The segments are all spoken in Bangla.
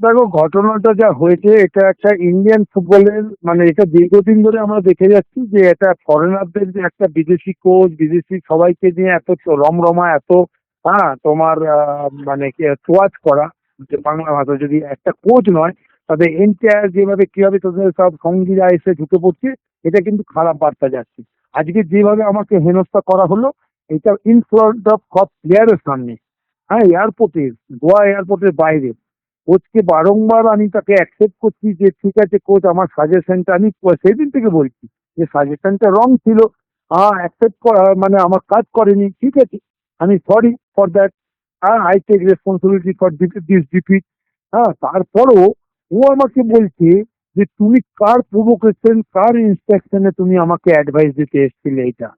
দেখো, ঘটনাটা যা হয়েছে, এটা একটা ইন্ডিয়ান ফুটবলের মানে এটা দীর্ঘদিন ধরে আমরা দেখে যাচ্ছি যে এটা ফরেনারদের যে একটা বিদেশি কোচ বিদেশি সবাইকে নিয়ে এত রমরমা, এত হ্যাঁ তোমার মানে তোয়াজ করা যে বাংলা ভাষা। যদি একটা কোচ নয়, তাদের এন্টায়ার যেভাবে, কীভাবে তাদের সব সঙ্গীরা এসে ঢুকে পড়ছে, এটা কিন্তু খারাপ বার্তা যাচ্ছে। আজকে যেভাবে আমাকে হেনস্থা করা হলো, এটা ইন অফ সব প্লেয়ারের সামনে। হ্যাঁ এয়ারপোর্টে গোয়া এয়ারপোর্টের বাইরে। কোচকে বারংবার আমি তাকে অ্যাকসেপ্ট করছি যে, ঠিক আছে কোচ, আমার সাজেশনটা আমি সেদিন থেকে বলছি যে সাজেশনটা রং ছিল। হ্যাঁ অ্যাকসেপ্ট করা মানে আমার কাজ করেনি। ঠিক আছে, আমি সরি ফর দ্যাট হ্যাঁ I take responsibility for this defeat হ্যাঁ তারপরও ও আমাকে বলছে যে, তুমি কার প্রভোকেশন কার ইনস্ট্রাকশনে তুমি আমাকে অ্যাডভাইস দিতে এসেছিলে এটা?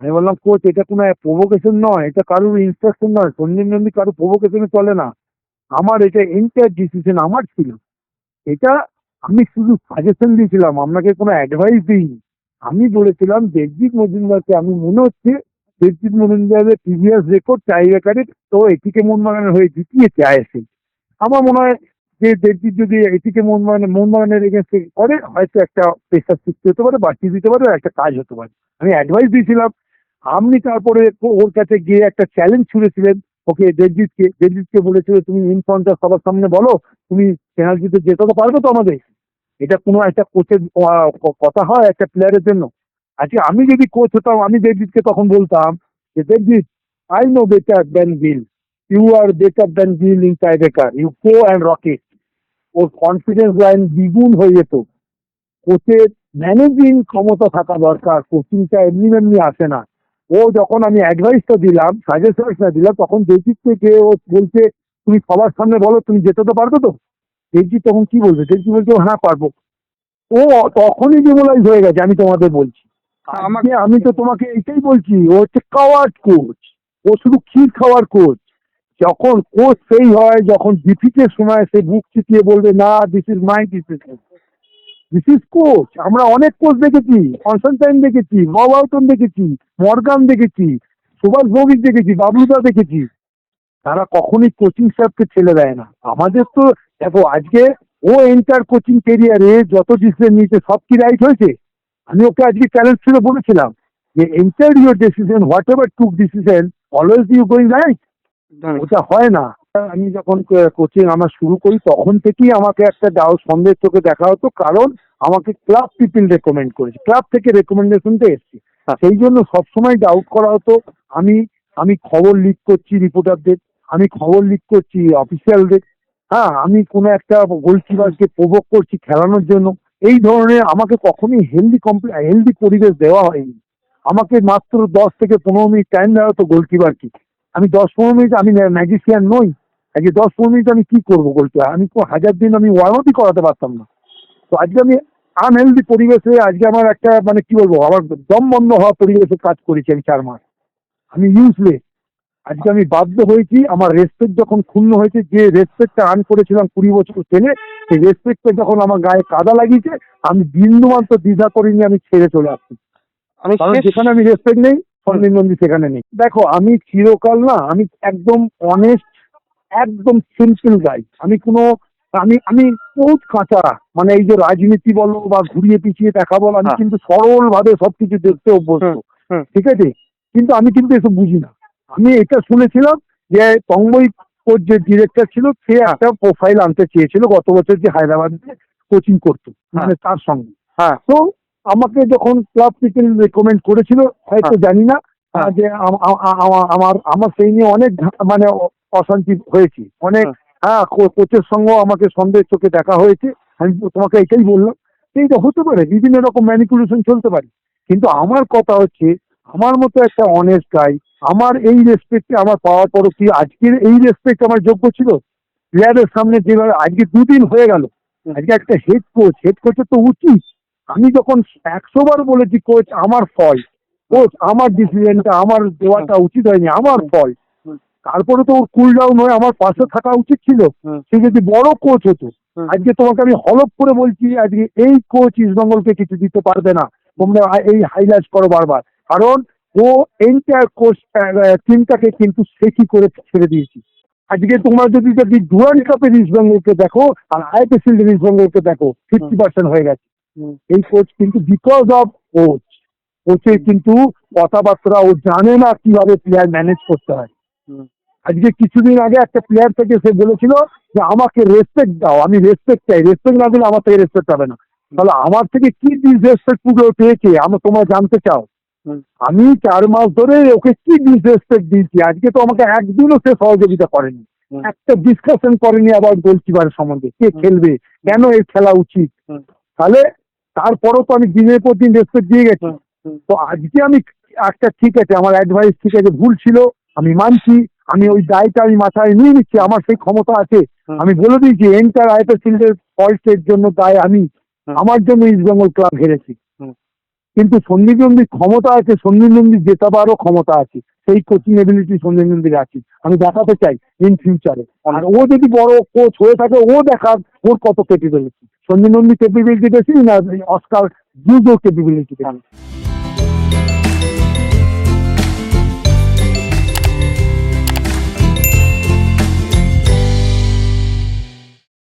আমি বললাম, কোচ, এটা কোনো প্রভোকেশন নয়। এটা কারোর ইনস্ট্রাকশন নয়। সঞ্জীব নন্দী কারোর প্রভোকেশনে চলে না। আমার এটা এন্টায়ার ডিসিশন আমার ছিল। এটা আমি শুধু সাজেশন দিয়েছিলাম, আপনাকে কোনো অ্যাডভাইস দিইনি। আমি বলেছিলাম, দেবজিৎ মজুমদারকে আমি মনে হচ্ছে দেবজিৎ মজুমদারের প্রিভিয়াস রেকর্ড টাই রেকারে তো এটিকে মোহনবাগানের হয়ে জিতিয়েছে আইএসএল আমার মনে হয় যে দেবজিৎ যদি এটিকে মোহনবাগানের মোহনবাগানের এগেন্সে করে, হয়তো একটা প্রেশার সৃষ্টি হতে পারে বাঁচিয়ে দিতে পারে একটা কাজ হতে পারে। আমি অ্যাডভাইস দিয়েছিলাম, আপনি তারপরে ওর কাছে গিয়ে একটা চ্যালেঞ্জ ছুড়েছিলেন ওকে দেবজিৎকে দেবজিৎকে বলেছিল তুমি ইন ফ্রন্ট সবার সামনে বলো, তুমি পেনাল্টিতে তো পারবে তো আমাদের। এটা কোনো একটা কোচের কথা হয় একটা প্লেয়ারের জন্য। আজকে আমি যদি কোচ হতাম, আমি দেবজিৎকে তখন বলতাম যে, Debjit I know better than Bill you are better than Bill in tiebreaker you go and rocket or confidence line দ্বিগুণ হয়ে যেত। কোচের ম্যানেজিং ক্ষমতা থাকা দরকার। কোচিংটা এমনি এমনি আসে না। ও যখন আমি অ্যাডভাইসটা দিলাম সাজেশনটা দিলাম তখন দেবজিৎ থেকে ও বলছে তুমি সবার সামনে বলো তুমি যেতে তো পারবে তো? দেবজিৎ তখন কি বলবে? দেবজিৎ বলছে "ও হ্যাঁ পারব। ও তখনই ডিমোলাইজ হয়ে গেছে আমি তোমাদের বলছি। আমাকে আমি তো তোমাকে এটাই বলছি ও হচ্ছে কাওয়ার্ড কোচ ও শুধু ক্ষীর খাওয়ার কোচ যখন কোচ সেই হয় যখন ডিফিটের সময় সে বুক চিতিয়ে বলবে না this is my decision is coach আমরা অনেক কোচ দেখেছি। কনস্টান্টাইন দেখেছি বব আউটন দেখেছি মর্গান দেখেছি সুভাষ ভৌমিক দেখেছি বাবলুদা দেখেছি। তারা কখনই কোচিং স্টাফকে ছেড়ে দেয় না। আমাদের তো দেখো আজকে ও এন্টার কোচিং কেরিয়ারে যত ডিসিশন নিয়েছে সব কি রাইট হয়েছে? আমি ওকে আজকে চ্যালেঞ্জ ছিল বলেছিলাম যে enter your decision whatever took decision always you going right ওটা হয় না। আমি যখন কোচিং আমার শুরু করি তখন থেকেই আমাকে একটা ডাউট সন্দেহের চোখে দেখা হতো। কারণ আমাকে ক্লাব পিপল রেকমেন্ড করেছে। ক্লাব থেকে রেকমেন্ডেশনটা এসছে। সেই জন্য সবসময় ডাউট করা হতো। আমি আমি খবর লিক করছি রিপোর্টারদের আমি খবর লিক করছি অফিসিয়ালদের হ্যাঁ আমি কোনো একটা গোলকিপারকে প্রভোগ করছি খেলানোর জন্য। এই ধরনের আমাকে কখনোই হেলদি কমপ্লে হেলদি পরিবেশ দেওয়া হয়নি। আমাকে মাত্র দশ থেকে পনেরো মিনিট টাইম দেওয়া হতো গোলকিপারকে আমি দশ পনেরো মিনিট আমি ম্যাজিশিয়ান নই। আজকে দশ পনেরো মিনিট আমি কি করব গোলকিপার আমি তো হাজার দিন আমি ওয়ার্ম আপই করাতে পারতাম না। তো আজকে আমি আনহেলদি পরিবেশে আজকে আমার একটা মানে কি বলব আমার দম বন্ধ হওয়া পরিবেশে কাজ করেছি আমি চার মাস। আমি ইউজলেস আজকে আমি বাধ্য হয়েছি আমার রেসপেক্ট যখন ক্ষুণ্ণ হয়েছে যে রেসপেক্টটা আর্ন করেছিলাম কুড়ি বছর ছেলে সেই রেসপেক্টটা যখন আমার গায়ে কাদা লাগিয়েছে আমি বিন্দুমাত্র দ্বিধা করিনি আমি ছেড়ে চলে আসছি। আমি কারণ যেখানে আমি রেসপেক্ট নেই সন্দীপ নন্দী সেখানে নেই। দেখো আমি চিরকাল না আমি একদম অনেস্ট একদম সিম্পল গাই আমি কোনো আমি আমি বহুত কাঁচা মানে এই যে রাজনীতি বলো বা ঘুরিয়ে পিছিয়ে দেখা বলো আমি হ্যাঁ। কিন্তু সরল ভাবে সবকিছু দেখতে অভ্যস্ত। ঠিক আছে কিন্তু আমি কিন্তু এসব বুঝি না আমি এটা শুনেছিলাম যে তন্ময় কোচ যে ডিরেক্টর ছিল সে একটা প্রোফাইল আনতে চেয়েছিল গত বছর যে হায়দ্রাবাদে কোচিং করতো মানে তার সঙ্গে হ্যাঁ তো আমাকে যখন ক্লাব থেকে রেকমেন্ড করেছিল হয়তো হ্যাঁ। জানি না হ্যাঁ। যে আ- আমা- আমার আমার সেই নিয়ে অনেক মানে অশান্তি হয়েছে। অনেক হ্যাঁ। হ্যাঁ কোচের সঙ্গেও আমাকে সন্দেহের চোখে দেখা হয়েছে। আমি তোমাকে এটাই বললাম এইটা হতে পারে বিভিন্ন রকম ম্যানিপুলেশন চলতে পারে। কিন্তু আমার কথা হচ্ছে আমার মতো একটা অনেস্ট গাই আমার এই রেসপেক্টে আমার পাওয়ার পরও কি আজকের এই রেসপেক্ট আমার যোগ্য ছিল? প্লেয়ারের সামনে যেভাবে আজকে দুদিন হয়ে গেল আজকে একটা হেড কোচ হেড কোচের তো উচিত। আমি যখন একশো বার বলেছি কোচ আমার ফল্ট কোচ আমার ডিসিশনটা আমার দেওয়াটা উচিত হয়নি আমার ফল্ট হুম। তারপরে তো ওর কুল ডাউন হয়ে আমার পাশে থাকা উচিত ছিল। সে যদি বড় কোচ হতো আজকে তোমাকে আমি হলপ করে বলছি আজকে এই কোচ ইস্টবেঙ্গলকে কিছু দিতে পারবে না। তোমরা এই হাইলাইট করো বারবার। কারণ ও এন্টায়ার কোচ টিমটাকে কিন্তু সে কি করে ছেড়ে দিয়েছি। আজকে তোমরা যদি যদি ডুয়ান কাপের ইস্ট বেঙ্গলকে দেখো আর আইপিএসএল ইস্ট বেঙ্গলকে দেখো ফিফটি পার্সেন্ট হয়ে গেছে। এই কোচ কিন্তু বিকজ অফ কোচ কোচের কিন্তু কথাবার্তা ও জানে না কীভাবে প্লেয়ার ম্যানেজ করতে হয়। আজকে কিছুদিন আগে একটা প্লেয়ার থেকে সে বলেছিল যে আমাকে রেসপেক্ট দাও আমি রেসপেক্ট চাই। রেসপেক্ট না দিলে আমার থেকে রেসপেক্ট হবে না। তাহলে আমার থেকে কি ডিসরেসপেক্ট পুরো পেয়েছে? আমরা তোমার জানতে চাও। আমি চার মাস ধরে ওকে কি ডিসরেসপেক্ট দিয়েছি? আজকে তো আমাকে একদিনও সে সহযোগিতা করেনি। একটা ডিসকাশন করেনি আবার গোলকিপার সম্বন্ধে। কে খেলবে? কেন এর খেলা উচিত? তাহলে তারপরও তো আমি দিনের পর দিন রেসপেক্ট দিয়ে গেছি। তো আজকে আমি একটা ঠিক আছে আমার অ্যাডভাইস ঠিক আছে ভুল ছিল আমি মানছি আমি ওই দায়টা আমি মাথায় নিয়ে নিচ্ছি আমার সেই ক্ষমতা আছে। আমি বলে দিয়েছি এন্টার আইপিএল ফিল্ডের ফল্টের জন্য দায় আমি। আমার জন্য ইস্ট বেঙ্গল ক্লাব হেরেছি। কিন্তু সন্দীপ নন্দীর ক্ষমতা আছে সন্দীপ নন্দী জেতাবারও ক্ষমতা আছে। সেই কোচিং এবিলিটি সন্দীপ নন্দীর আছে। আমি দেখাতে চাই ইন ফিউচারে আর ও যদি বড় কোচ হয়ে থাকে ও দেখার ওর কত ক্যাপেবিলিটি সন্দীপ নন্দী ক্যাপেবিলিটি বেশি না অস্কার জুজো ক্যাপেবিলিটি বেশি